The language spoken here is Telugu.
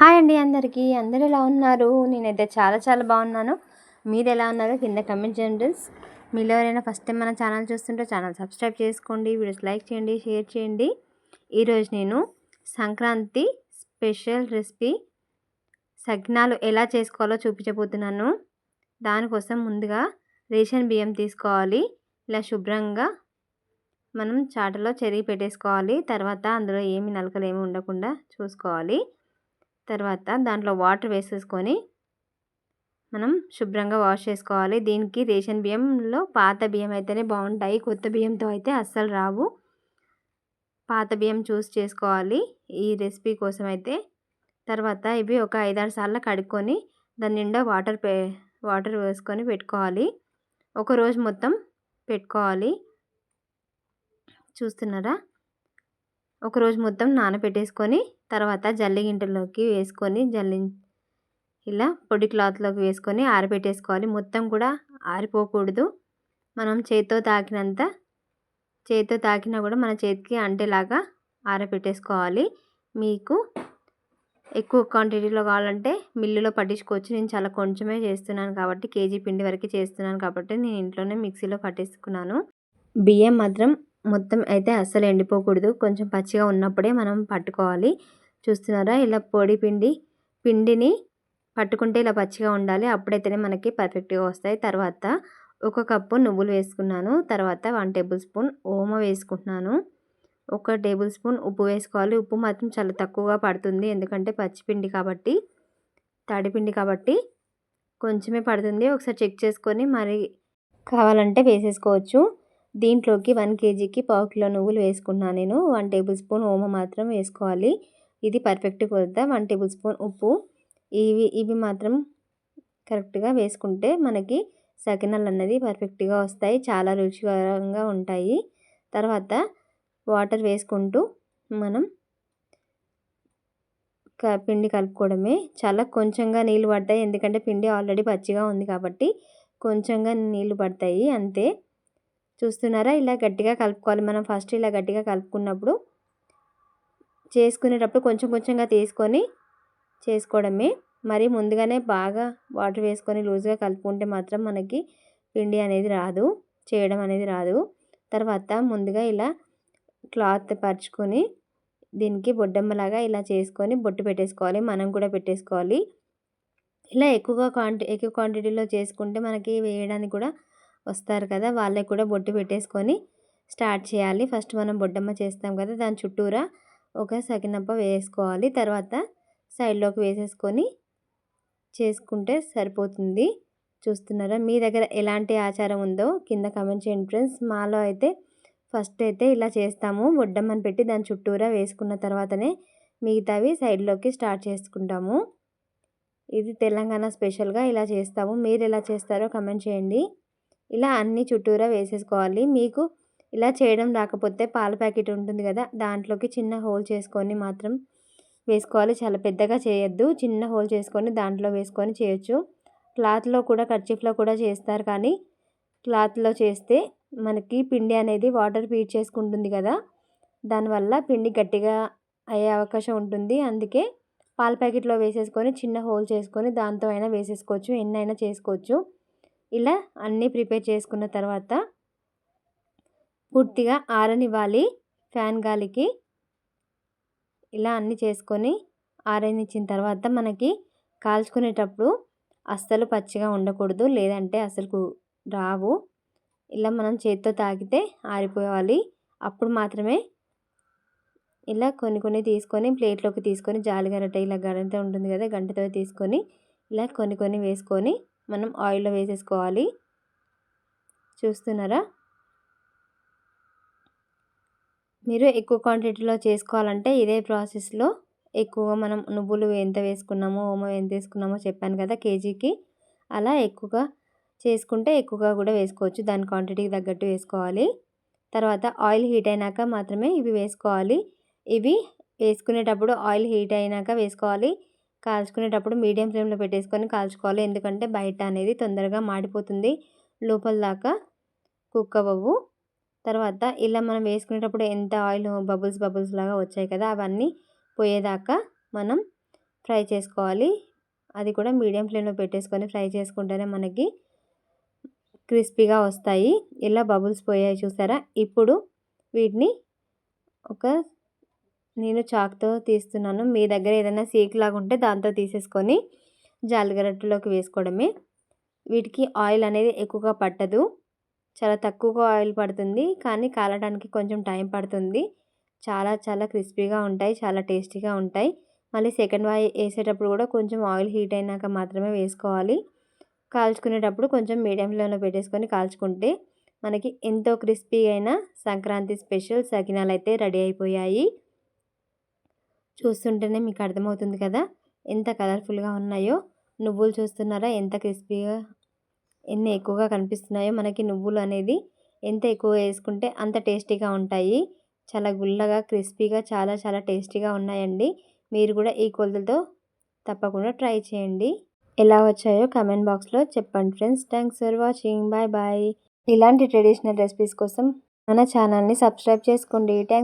హాయ్ అండి అందరికీ. అందరు ఎలా ఉన్నారు? నేనైతే చాలా చాలా బాగున్నాను. మీరు ఎలా ఉన్నారు? కింద కమెంట్ చేయండి. మీలో ఎవరైనా ఫస్ట్ టైం మన ఛానల్ చూస్తుంటే ఛానల్ సబ్స్క్రైబ్ చేసుకోండి. వీడియోస్ లైక్ చేయండి షేర్ చేయండి. ఈరోజు నేను సంక్రాంతి స్పెషల్ రెసిపీ సగ్నాలు ఎలా చేసుకోవాలో చూపించబోతున్నాను. దానికోసం ముందుగా రేషన్ బియ్యం తీసుకోవాలి. ఇలా శుభ్రంగా మనం చాటలో చెరిగి పెట్టేసుకోవాలి. తర్వాత అందులో ఏమి నలకలు ఏమి ఉండకుండా చూసుకోవాలి. తర్వాత దాంట్లో వాటర్ వేసేసుకొని మనం శుభ్రంగా వాష్ చేసుకోవాలి. దీనికి రేషన్ బియ్యంలో పాత బియ్యం అయితేనే బాగుంటాయి. కొత్త బియ్యంతో అయితే అస్సలు రావు. పాత బియ్యం చూస్ చేసుకోవాలి. ఈ రెసిపీ కోసం అయితే తర్వాత ఇవి ఒక ఐదారు సార్లు కడుక్కొని దాని నిండా వాటర్ పే వాటర్ వేసుకొని పెట్టుకోవాలి. ఒక రోజు మొత్తం పెట్టుకోవాలి. చూస్తున్నారా? ఒకరోజు మొత్తం నానబెట్టేసుకొని తర్వాత జల్లిగింటలోకి వేసుకొని జల్లి ఇలా పొడి క్లాత్లోకి వేసుకొని ఆరబెట్టేసుకోవాలి. మొత్తం కూడా ఆరిపోకూడదు. మనం చేతితో తాకినంత చేతితో తాకినా కూడా మన చేతికి అంటేలాగా ఆరబెట్టేసుకోవాలి. మీకు ఎక్కువ క్వాంటిటీలో కావాలంటే మిల్లులో పట్టించుకోవచ్చు. నేను చాలా కొంచెమే చేస్తున్నాను కాబట్టి కేజీ పిండి వరకు చేస్తున్నాను కాబట్టి నేను ఇంట్లోనే మిక్సీలో పట్టేసుకున్నాను. బియ్యం మాత్రం మొత్తం అయితే అస్సలు ఎండిపోకూడదు. కొంచెం పచ్చిగా ఉన్నప్పుడే మనం పట్టుకోవాలి. చూస్తున్నారా? ఇలా పొడి పిండి పిండిని పట్టుకుంటే ఇలా పచ్చిగా ఉండాలి. అప్పుడైతేనే మనకి పర్ఫెక్ట్గా వస్తాయి. తర్వాత ఒక కప్పు నువ్వులు వేసుకున్నాను. తర్వాత వన్ టేబుల్ స్పూన్ ఓమ వేసుకుంటున్నాను. ఒక టేబుల్ స్పూన్ ఉప్పు వేసుకోవాలి. ఉప్పు మాత్రం చాలా తక్కువగా పడుతుంది. ఎందుకంటే పచ్చిపిండి కాబట్టి తడిపిండి కాబట్టి కొంచెమే పడుతుంది. ఒకసారి చెక్ చేసుకొని మరి కావాలంటే వేసేసుకోవచ్చు. దీంట్లోకి వన్ కేజీకి పావు కిలో నువ్వులు వేసుకున్నాను నేను. వన్ టేబుల్ స్పూన్ ఓమ మాత్రం వేసుకోవాలి. ఇది పర్ఫెక్ట్ కొలత వన్ టేబుల్ స్పూన్ ఉప్పు. ఇవి ఇవి మాత్రం కరెక్ట్గా వేసుకుంటే మనకి సకినాలు అన్నది పర్ఫెక్ట్గా వస్తాయి. చాలా రుచికరంగా ఉంటాయి. తర్వాత వాటర్ వేసుకుంటూ మనం పిండి కలుపుకోవడమే. చాలా కొంచెంగా నీళ్ళు పడతాయి. ఎందుకంటే పిండి ఆల్రెడీ పచ్చిగా ఉంది కాబట్టి కొంచెంగా నీళ్ళు పడతాయి. అంతే. చూస్తున్నారా? ఇలా గట్టిగా కలుపుకోవాలి. మనం ఫస్ట్ ఇలా గట్టిగా కలుపుకున్నప్పుడు చేసుకునేటప్పుడు కొంచెం కొంచెంగా తీసుకొని చేసుకోవడమే. మరి ముందుగానే బాగా వాటర్ వేసుకొని లూజ్గా కలుపుకుంటే మాత్రం మనకి పిండి అనేది రాదు చేయడం అనేది రాదు. తర్వాత ముందుగా ఇలా క్లాత్ పరుచుకొని దీనికి బొడ్డమ్మలాగా ఇలా చేసుకొని బొట్టు పెట్టేసుకోవాలి. మనం కూడా పెట్టేసుకోవాలి. ఇలా ఎక్కువగా క్వాంటి ఎక్కువ క్వాంటిటీలో చేసుకుంటే మనకి వేయడానికి కూడా వస్తారు కదా వాళ్ళకి కూడా బొట్టు పెట్టేసుకొని స్టార్ట్ చేయాలి. ఫస్ట్ మనం బొడ్డమ్మ చేస్తాం కదా దాని చుట్టూరా ఒక సకినప్ప వేసుకోవాలి. తర్వాత సైడ్లోకి వేసేసుకొని చేసుకుంటే సరిపోతుంది. చూస్తున్నారా? మీ దగ్గర ఎలాంటి ఆచారం ఉందో కింద కమెంట్ చేయండి ఫ్రెండ్స్. మాలో అయితే ఫస్ట్ అయితే ఇలా చేస్తాము. బొడ్డమ్మని పెట్టి దాని చుట్టూరా వేసుకున్న తర్వాతనే మిగతావి సైడ్లోకి స్టార్ట్ చేసుకుంటాము. ఇది తెలంగాణ స్పెషల్గా ఇలా చేస్తాము. మీరు ఎలా చేస్తారో కమెంట్ చేయండి. ఇలా అన్ని చుట్టూరా వేసేసుకోవాలి. మీకు ఇలా చేయడం రాకపోతే పాల ప్యాకెట్ ఉంటుంది కదా దాంట్లోకి చిన్న హోల్ చేసుకొని మాత్రం వేసుకోవాలి. చాలా పెద్దగా చేయొద్దు. చిన్న హోల్ చేసుకొని దాంట్లో వేసుకొని చేయొచ్చు. క్లాత్లో కూడా కర్చీఫ్లో కూడా చేస్తారు కానీ క్లాత్లో చేస్తే మనకి పిండి అనేది వాటర్ పీట్ చేసుకుంటుంది కదా దానివల్ల పిండి గట్టిగా అయ్యే అవకాశం ఉంటుంది. అందుకే పాల ప్యాకెట్లో వేసేసుకొని చిన్న హోల్ చేసుకొని దాంతో అయినా వేసేసుకోవచ్చు. ఎన్నైనా చేసుకోవచ్చు. ఇలా అన్నీ ప్రిపేర్ చేసుకున్న తర్వాత పూర్తిగా ఆరనివ్వాలి ఫ్యాన్ గాలికి. ఇలా అన్నీ చేసుకొని ఆరనిచ్చిన తర్వాత మనకి కాల్చుకునేటప్పుడు అస్సలు పచ్చిగా ఉండకూడదు లేదంటే అసలు రావు. ఇలా మనం చేతితో తాకితే ఆరిపోవాలి. అప్పుడు మాత్రమే ఇలా కొన్ని కొన్ని తీసుకొని ప్లేట్లోకి తీసుకొని జాలిగరట ఇలా గరంట ఉంటుంది కదా గంటతో తీసుకొని ఇలా కొన్ని కొన్ని వేసుకొని మనం ఆయిల్లో వేసేసుకోవాలి. చూస్తున్నారా? మీరు ఎక్కువ క్వాంటిటీలో చేసుకోవాలంటే ఇదే ప్రాసెస్లో ఎక్కువగా మనం నువ్వులు ఎంత వేసుకున్నామో ఓమో ఎంత వేసుకున్నామో చెప్పాను కదా కేజీకి. అలా ఎక్కువగా చేసుకుంటే ఎక్కువగా కూడా వేసుకోవచ్చు. దాని క్వాంటిటీకి తగ్గట్టు వేసుకోవాలి. తర్వాత ఆయిల్ హీట్ అయినాక మాత్రమే ఇవి వేసుకోవాలి. ఇవి వేసుకునేటప్పుడు ఆయిల్ హీట్ అయినాక వేసుకోవాలి. కాల్చుకునేటప్పుడు మీడియం ఫ్లేమ్లో పెట్టేసుకొని కాల్చుకోవాలి. ఎందుకంటే బయట అనేది తొందరగా మాడిపోతుంది. లోపల దాకా కుక్ అవ్వవు. తర్వాత ఇలా మనం వేసుకునేటప్పుడు ఎంత ఆయిల్ బబుల్స్ బబుల్స్ లాగా వచ్చాయి కదా అవన్నీ పోయేదాకా మనం ఫ్రై చేసుకోవాలి. అది కూడా మీడియం ఫ్లేమ్లో పెట్టేసుకొని ఫ్రై చేసుకుంటేనే మనకి క్రిస్పీగా వస్తాయి. ఇలా బబుల్స్ పోయాయి చూసారా? ఇప్పుడు వీటిని ఒక నేను చాక్తో తీస్తున్నాను. మీ దగ్గర ఏదైనా సీక్ లాగా ఉంటే దాంతో తీసేసుకొని జాలిగరట్టులోకి వేసుకోవడమే. వీటికి ఆయిల్ అనేది ఎక్కువగా పట్టదు. చాలా తక్కువగా ఆయిల్ పడుతుంది. కానీ కాలడానికి కొంచెం టైం పడుతుంది. చాలా చాలా క్రిస్పీగా ఉంటాయి. చాలా టేస్టీగా ఉంటాయి. మళ్ళీ సెకండ్ వాయి వేసేటప్పుడు కూడా కొంచెం ఆయిల్ హీట్ అయినాక మాత్రమే వేసుకోవాలి. కాల్చుకునేటప్పుడు కొంచెం మీడియం ఫ్లేమ్లో పెట్టేసుకొని కాల్చుకుంటే మనకి ఎంతో క్రిస్పీ అయిన సంక్రాంతి స్పెషల్ సకినాలు అయితే రెడీ అయిపోయాయి. చూస్తుంటేనే మీకు అర్థమవుతుంది కదా? ఎంత కలర్ఫుల్గా ఉన్నాయో. నువ్వులు చూస్తున్నారా? ఎంత క్రిస్పీగా ఎన్ని ఎక్కువగా కనిపిస్తున్నాయో. మనకి నువ్వులు అనేది ఎంత ఎక్కువ వేసుకుంటే అంత టేస్టీగా ఉంటాయి. చాలా గుల్లగా క్రిస్పీగా చాలా చాలా టేస్టీగా ఉన్నాయండి. మీరు కూడా ఈ కొలతలతో తప్పకుండా ట్రై చేయండి. ఎలా వచ్చాయో కమెంట్ బాక్స్లో చెప్పండి friends. Thanks for watching. Bye bye. ఇలాంటి ట్రెడిషనల్ రెసిపీస్ కోసం మన ఛానల్ని సబ్స్క్రైబ్ చేసుకోండి. థ్యాంక్